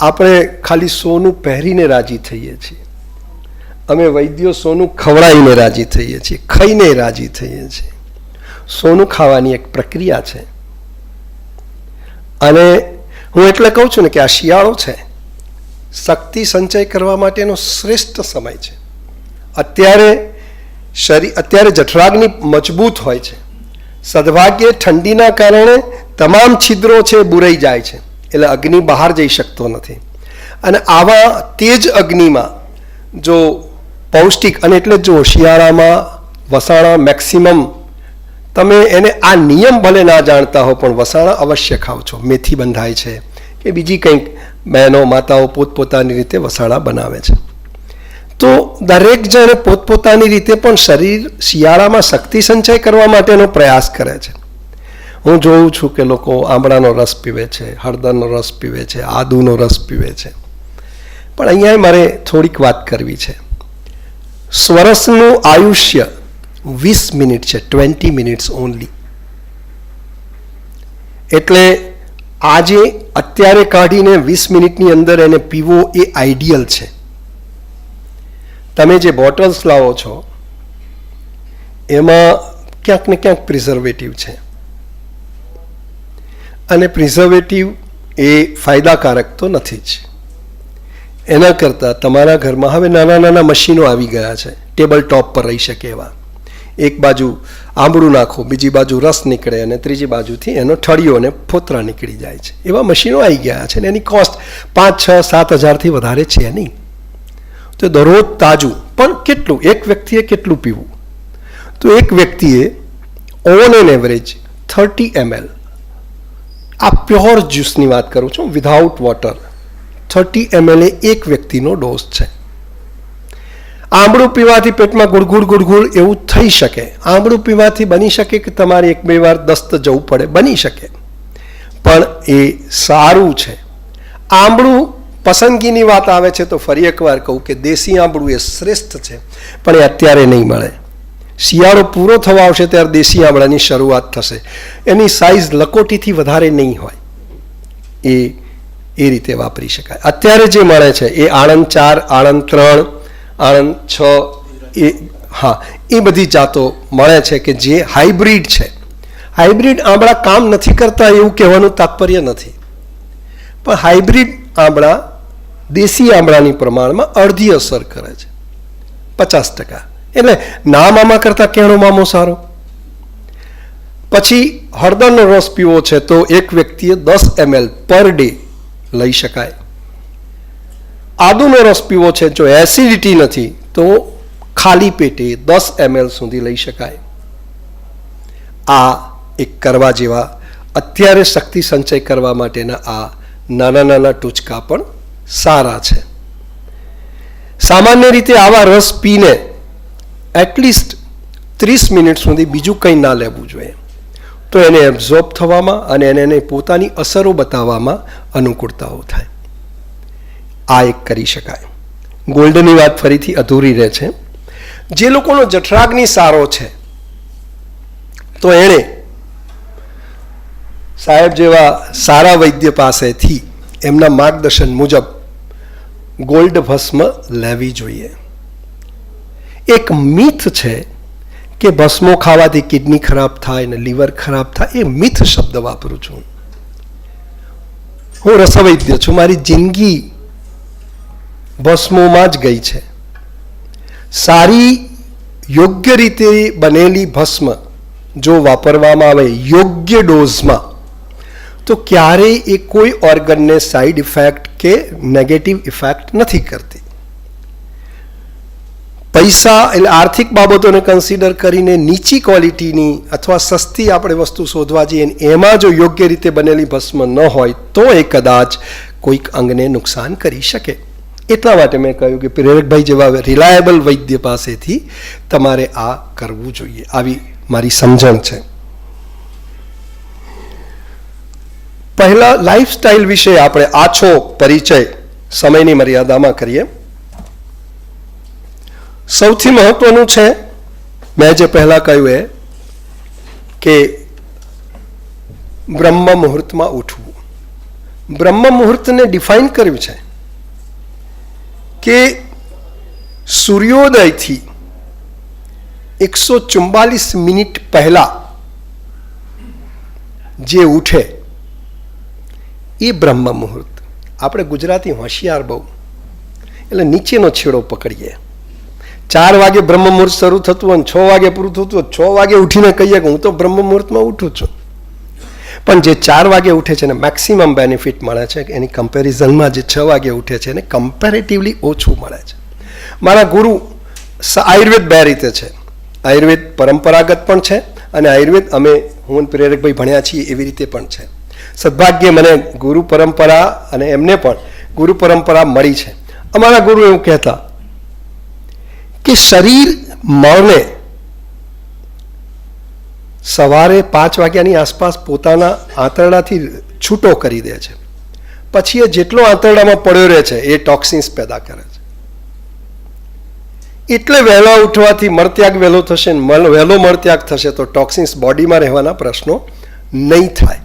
આપણે ખાલી સોનું પહેરીને રાજી થઈએ છીએ. અમે વૈદ્યો સોનું ખવડાવીને રાજી થઈએ છીએ, ખાઈને રાજી થઈએ છીએ. સોનું ખાવાની એક પ્રક્રિયા છે. અને હું એટલે કહું છું ને કે આ શિયાળો છે. શક્તિ સંચય કરવા માટેનો શ્રેષ્ઠ સમય છે. અત્યારે શરીર અત્યારે જઠરાગ્નિ મજબૂત હોય છે. સદભાગ્યે ઠંડીના કારણે તમામ છિદ્રો છે બુરાઈ જાય છે. એટલે અગ્નિ બહાર જઈ શકતો નથી. અને આવા તેજ અગ્નિમાં જો પૌષ્ટિક અને એટલે જો શિયાળામાં વસાણા મેક્સિમમ તમે એને આ નિયમ ભલે ના જાણતા હો પણ વસાણા અવશ્ય ખાઓ છો. મેથી બંધાય છે કે બીજી કંઈક બહેનો, માતાઓ પોતપોતાની રીતે વસાણા બનાવે છે. તો દરેક જણ પોતપોતાની રીતે પણ શરીર શિયાળામાં શક્તિ સંચય કરવા માટેનો પ્રયાસ કરે છે. હું જોઉં છું કે લોકો આંબળાનો રસ પીવે છે, હળદરનો રસ પીવે છે, આદુનો રસ પીવે છે. પણ અહીંયા મારે થોડીક વાત કરવી છે. સ્વરસનું આયુષ્ય વીસ મિનિટ છે, ટ્વેન્ટી મિનિટ્સ ઓનલી એટલે આજે અત્યારે કાઢીને વીસ મિનિટની અંદર એને પીવો એ આઈડિયલ છે. તમે જે બોટલ્સ લાવો છો, એમાં ક્યાંક ને ક્યાંક પ્રિઝર્વેટિવ છે. અને પ્રિઝર્વેટિવ એ ફાયદાકારક તો નથી જ. એના કરતાં તમારા ઘરમાં હવે નાના નાના મશીનો આવી ગયા છે. ટેબલ ટોપ પર રહી શકે એવા. એક બાજુ આંબળું નાખો, બીજી બાજુ રસ નીકળે અને ત્રીજી બાજુથી એનો ઠળિયો અને ફોતરા નીકળી જાય છે. એવા મશીનો આવી ગયા છે ને એની કોસ્ટ પાંચ, છ, સાત હજારથી વધારે છે નહીં. તો દરરોજ તાજું, પણ કેટલું? એક વ્યક્તિએ કેટલું પીવું? તો એક વ્યક્તિએ on an average thirty ML આ પ્યોર જ્યુસની વાત કરું છું વિધાઉટ વોટર થર્ટી એમએલ એ એક વ્યક્તિનો ડોઝ છે. આંબળું પીવાથી પેટમાં ગુડગુડ ગુડગુડ એવું થઈ શકે. આંબળું પીવાથી બની શકે કે તમારે એક બે વાર દસ્ત જવું પડે, બની શકે. પણ એ સારું છે. આંબળું પસંદગીની વાત આવે છે તો ફરી એકવાર કહું કે દેશી આંબળું એ શ્રેષ્ઠ છે, પણ એ અત્યારે નહીં મળે. શિયાળો પૂરો થવા આવશે ત્યારે દેશી આંબળાની શરૂઆત થશે. એની સાઇઝ લકોટીથી વધારે નહીં હોય. એ એ રીતે વાપરી શકાય. અત્યારે જે મળે છે, એ આણંદ ચાર, આણંદ ત્રણ, આણંદ છ, એ, હા, એ બધી જાતો મળે છે કે જે હાઇબ્રિડ છે. હાઇબ્રિડ આંબળા કામ નથી કરતા એવું કહેવાનું તાત્પર્ય નથી. પણ હાઇબ્રિડ આંબળા દેશી આંબળાની પ્રમાણમાં અડધી અસર કરે છે. પચાસ ટકા. એટલે ના મામા કરતાં કેણો મામો સારો? પછી હળદરનો રસ પીવો છે તો એક વ્યક્તિએ દસ એમએલ પર ડે લઈ શકાય. આદુનો રસ પીવો છે જો એસિડિટી નથી તો ખાલી પેટે દસ એમએલ સુધી લઈ શકાય. આ એક કરવા જેવા અત્યારે શક્તિ સંચય કરવા માટેના આ નાના નાના ટૂચકા પણ સારા છે. સામાન્ય રીતે આવા રસ પીને એટલીસ્ટ ત્રીસ મિનિટ સુધી બીજું કંઈ ના લેવું જોઈએ. તો એને એબ્ઝોર્બ થવામાં અને એને એને પોતાની અસરો બતાવવામાં અનુકૂળતાઓ થાય. આ એક કરી શકાય. ગોલ્ડની વાત ફરીથી અધૂરી રહે છે. જે લોકોનો જઠરાગ્નિ સારો છે, તો એણે સાહેબ જેવા સારા વૈદ્ય પાસેથી એમના માર્ગદર્શન મુજબ ગોલ્ડ ભસ્મ લેવી જોઈએ. એક મિથ છે કે ભસ્મો ખાવાથી કિડની ખરાબ થાય ને લીવર ખરાબ થાય, એ મિથ શબ્દ વાપરું છું. હું રસવૈદ્ય છું. મારી જિંદગી ભસ્મોમાં જ ગઈ છે. સારી, યોગ્ય રીતે બનેલી ભસ્મ જો વાપરવામાં આવે યોગ્ય ડોઝમાં, તો ક્યારેય એ કોઈ ઓર્ગનને સાઈડ ઇફેક્ટ કે નેગેટિવ ઇફેક્ટ નથી કરતી. પૈસા એટલે આર્થિક બાબતોને કન્સિડર કરીને નીચી ક્વોલિટીની અથવા સસ્તી આપણે વસ્તુ શોધવા જઈએ એમાં જો યોગ્ય રીતે બનેલી ભસ્મ ન હોય તો એ કદાચ કોઈક અંગને નુકસાન કરી શકે. એટલા માટે મેં કહ્યું કે પ્રેરકભાઈ જેવા રિલાયબલ વૈદ્ય પાસેથી તમારે આ કરવું જોઈએ. આવી મારી સમજણ છે. પહેલાં લાઈફસ્ટાઈલ વિશે આપણે આછો પરિચય સમયની મર્યાદામાં કરીએ. સૌથી મહત્વનું છે, મેં જે પહેલાં કહ્યું એ, કે બ્રહ્મ મુહૂર્તમાં ઉઠવું. બ્રહ્મ મુહૂર્તને ડિફાઇન કર્યું છે કે સૂર્યોદયથી એકસો ચુમ્બાલીસ મિનિટ પહેલાં જે ઉઠે, એ બ્રહ્મ મુહૂર્ત. આપણે ગુજરાતી હોશિયાર બહુ, એટલે નીચેનો છેડો પકડીએ. ચાર વાગે બ્રહ્મ મુહૂર્ત શરૂ થતું અને છ વાગે પૂરું થતું છ વાગે ઉઠીને કહીએ કે હું તો બ્રહ્મ મુહૂર્તમાં ઉઠું છું. પણ જે ચાર વાગે ઉઠે છે એને મેક્સિમમ બેનિફિટ મળે છે, એની કમ્પેરિઝનમાં જે છ વાગે ઉઠે છે એને કમ્પેરેટિવલી ઓછું મળે છે. મારા ગુરુ આયુર્વેદ બે રીતે છે. આયુર્વેદ પરંપરાગત પણ છે અને આયુર્વેદ અમે હું પ્રેરકભાઈ ભણ્યા છીએ એવી રીતે પણ છે. સદભાગ્યે મને ગુરુ પરંપરા અને એમને પણ ગુરુ પરંપરા મળી છે. અમારા ગુરુ એવું કહેતા કે શરીર મળને સવારે પાંચ વાગ્યાની આસપાસ પોતાના આંતરડાથી છૂટો કરી દે છે. પછી એ જેટલો આંતરડામાં પડ્યો રહે છે, એ ટોક્સિન્સ પેદા કરે છે. એટલે વહેલા ઉઠવાથી મળત્યાગ વહેલો થશે વહેલો મળત્યાગ થશે તો ટોક્સિન્સ બોડીમાં રહેવાના પ્રશ્નો નહીં થાય.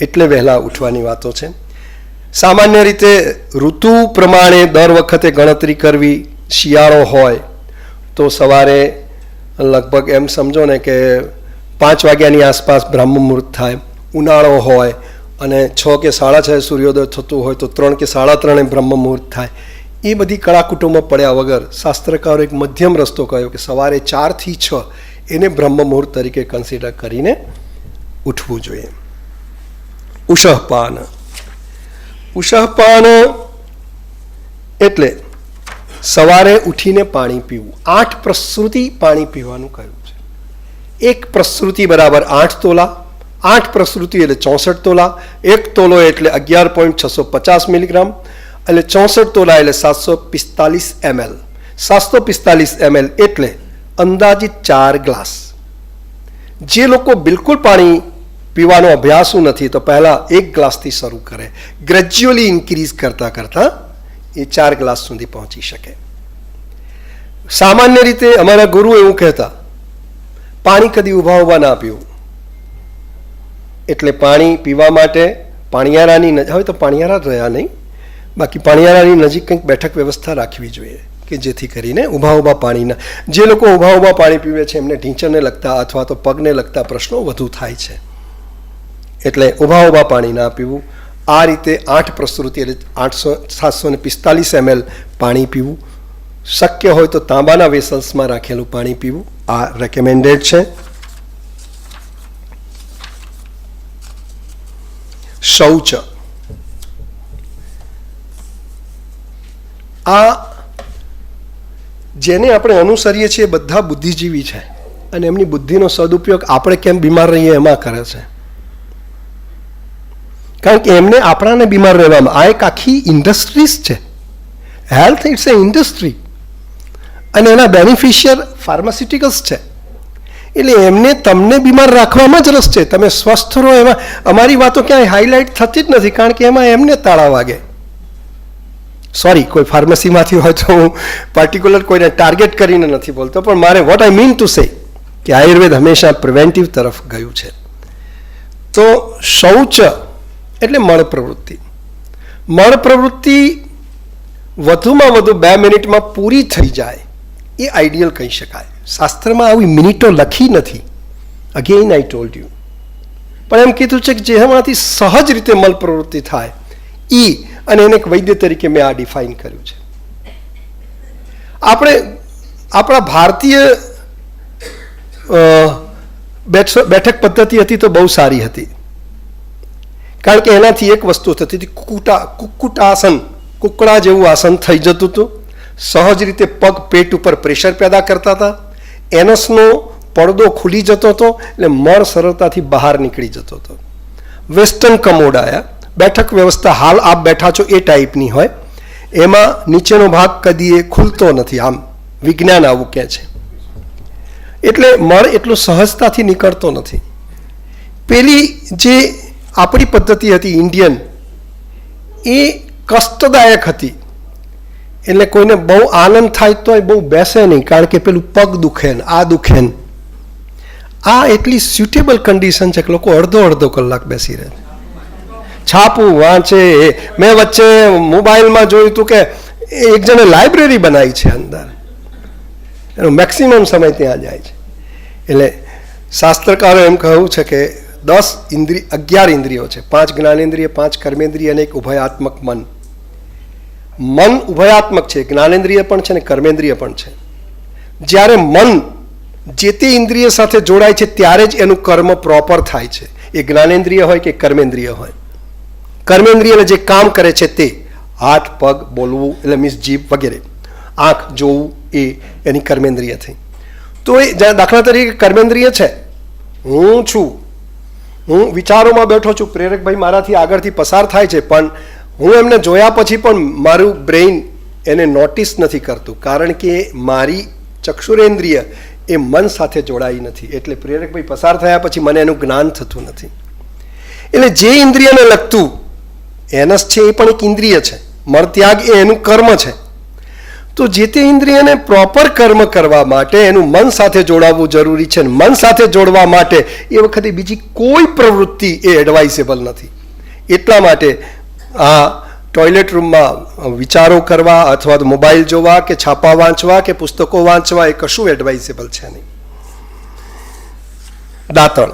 એટલે વહેલા ઉઠવાની વાતો છે. સામાન્ય રીતે ઋતુ પ્રમાણે દર વખતે ગણતરી કરવી શિયાળો હોય તો સવારે લગભગ એમ સમજો ને કે પાંચ વાગ્યાની આસપાસ બ્રહ્મ મુહૂર્ત થાય, ઉનાળો હોય અને છ કે સાડા છ સૂર્યોદય થતું હોય તો ત્રણ કે સાડા ત્રણે બ્રહ્મ મુહૂર્ત થાય. એ બધી કળાકુટુંબમાં પડ્યા વગર શાસ્ત્રકારો એક મધ્યમ રસ્તો કહ્યો કે સવારે ચારથી છ એને બ્રહ્મ મુહૂર્ત તરીકે કન્સિડર કરીને ઉઠવું જોઈએ. ઉષહપાન ઉષહપાન એટલે સવારે ઉઠીને પાણી પીવું. આઠ પ્રસૃતિ પાણી પીવાનું કહ્યું છે. એક પ્રસૃતિ બરાબર આઠ તોલા, આઠ પ્રસૃતિ એટલે ચોસઠ તોલા, એક તોલો એટલે અગિયાર પોઈન્ટ છસો પચાસ મિલીગ્રામ એટલે ચોસઠ તોલા એટલે સાતસો પિસ્તાલીસ એમએલ. સાતસો પિસ્તાલીસ એમએલ એટલે અંદાજિત ચાર ગ્લાસ. જે લોકો બિલકુલ પાણી પીવાનો અભ્યાસ નથી, તો પહેલાં એક ગ્લાસથી શરૂ કરે. ગ્રેજ્યુઅલી ઇન્ક્રીઝ કરતાં કરતાં એ ચાર ગ્લાસ સુધી પહોંચી શકે. સામાન્ય રીતે અમારા ગુરુ એવું કહેતા, પાણી કદી ઊભા ઊભા ના પીવું. એટલે પાણી પીવા માટે પાણિયારાની હવે તો પાણિયારા રહ્યા નહીં. બાકી પાણિયારાની નજીક કંઈક બેઠક વ્યવસ્થા રાખવી જોઈએ, કે જેથી કરીને ઊભા ઊભા પાણીના, જે લોકો ઊભા ઊભા પાણી પીવે છે, એમને ઢીંચણને લગતા અથવા તો પગને લગતા પ્રશ્નો વધુ થાય છે. એટલે ઊભા ઊભા પાણી ના પીવું આ રીતે આઠ પ્રસ્તુતિ એટલે આઠસો સાતસો ને પિસ્તાલીસ એમએલ પાણી પીવું. શક્ય હોય તો તાંબાના વેસલ્સમાં રાખેલું પાણી પીવું. આ રેકમેન્ડેડ છે. શૌચ. આ જેને આપણે અનુસરીએ છીએ બધા બુદ્ધિજીવી છે. અને એમની બુદ્ધિનો સદુપયોગ આપણે કેમ બીમાર રહીએ એમાં કરે છે. કારણ કે એમને આપણાને બીમાર રહેવામાં આ એક આખી ઇન્ડસ્ટ્રીઝ છે. Health it's a industry. અને એના બેનિફિશિયર ફાર્માસ્યુટિકલ્સ છે. એટલે એમને તમને બીમાર રાખવામાં જ રસ છે. તમે સ્વસ્થ રહો એમાં અમારી વાતો ક્યાંય હાઇલાઇટ થતી જ નથી, કારણ કે એમાં એમને તાળા વાગે. સોરી કોઈ ફાર્મસીમાંથી હોય તો હું પર્ટિક્યુલર કોઈને ટાર્ગેટ કરીને નથી બોલતો, પણ મારે what I mean to say કે આયુર્વેદ હંમેશા પ્રિવેન્ટિવ તરફ ગયું છે. તો શૌચ એટલે મળ પ્રવૃત્તિ. મળ પ્રવૃત્તિ વધુમાં વધુ બે મિનિટમાં પૂરી થઈ જાય એ આઈડિયલ કહી શકાય. શાસ્ત્રમાં આવી મિનિટો લખી નથી. અગેઇન આઈ ટોલ્ડ યુ પણ એમ કીધું છે કે જેમાંથી સહજ રીતે મલ પ્રવૃત્તિ થાય એ અને એને એક વૈદ્ય તરીકે મેં આ ડિફાઇન કર્યું છે. આપણે, આપણા ભારતીય બેઠક પદ્ધતિ હતી તો બહુ સારી હતી. કારણ કે એનાથી એક વસ્તુ થતી હતી કુકુટા કુકુટાસન કુકડા જેવું આસન થઈ જતું હતું. સહજ રીતે પગ, પેટ ઉપર પ્રેશર પેદા કરતા હતા. એનસનો પડદો ખુલી જતો હતો એટલે મળ સરળતાથી બહાર નીકળી જતો હતો. વેસ્ટર્ન કમોડ આયા બેઠક વ્યવસ્થા હાલ આપ બેઠા છો એ ટાઈપની હોય. એમાં નીચેનો ભાગ કદી એ ખુલતો નથી, આમ વિજ્ઞાન આવું કહે છે. એટલે મળ એટલું સહજતાથી નીકળતો નથી. પેલી જે આપણી પદ્ધતિ હતી ઇન્ડિયન. એ કષ્ટદાયક હતી. એટલે કોઈને બહુ આનંદ થાય તોય બહુ બેસે નહીં, કારણ કે પેલું પગ દુખે ને આ દુખે ને આ એટલી સ્યુટેબલ કન્ડિશન છે કે લોકો અડધો અડધો કલાક બેસી રહે છાપું, વાંચે, મેં વચ્ચે મોબાઈલમાં જોયું હતું કે એક જણે લાઇબ્રેરી બનાવી છે અંદર. એનો મેક્સિમમ સમય ત્યાં જાય છે. એટલે શાસ્ત્રકારો એમ કહ્યું છે કે દસ ઇન્દ્રિય અગિયાર ઇન્દ્રિયો છે. પાંચ જ્ઞાનેન્દ્રિય, પાંચ કર્મેન્દ્રિય અને એક ઉભયાત્મક મન. મન ઉભયાત્મક છે, જ્ઞાનેન્દ્રિય પણ છે અને કર્મેન્દ્રિય પણ છે. જ્યારે મન જે તે ઇન્દ્રિય સાથે જોડાય છે, ત્યારે જ એનું કર્મ પ્રોપર થાય છે. એ જ્ઞાનેન્દ્રિય હોય કે કર્મેન્દ્રિય હોય. કર્મેન્દ્રિયને જે કામ કરે છે તે હાથ, પગ, બોલવું, એટલે મીન્સ જીભ વગેરે. આંખ જોવું એ એની કર્મેન્દ્રિય થઈ. તો એ દાખલા તરીકે કર્મેન્દ્રિય છે, હું છું હું વિચારોમાં બેઠો છું, પ્રેરકભાઈ મારાથી આગળથી પસાર થાય છે, પણ હું એમને જોયા પછી પણ મારું બ્રેઇન એને નોટિસ નથી કરતું, કારણ કે મારી ચક્ષુરેન્દ્રિય એ મન સાથે જોડાઈ નથી. એટલે પ્રેરકભાઈ પસાર થયા પછી મને એનું જ્ઞાન થતું નથી. એટલે જે ઇન્દ્રિયને લગતું એનસ છે એ પણ એક ઇન્દ્રિય છે. મળત્યાગ એ એનું કર્મ છે. તો જે તે ઇન્દ્રિયને પ્રોપર કર્મ કરવા માટે એનું મન સાથે જોડાવવું જરૂરી છે મન સાથે જોડવા માટે એ વખતે બીજી કોઈ પ્રવૃત્તિ એ એડવાઇસેબલ નથી. એટલા માટે આ ટોયલેટ રૂમમાં વિચારો કરવા અથવા તો મોબાઈલ જોવા કે છાપા વાંચવા કે પુસ્તકો વાંચવા એ કશું એડવાઇસેબલ છે નહીં. દાંતણ.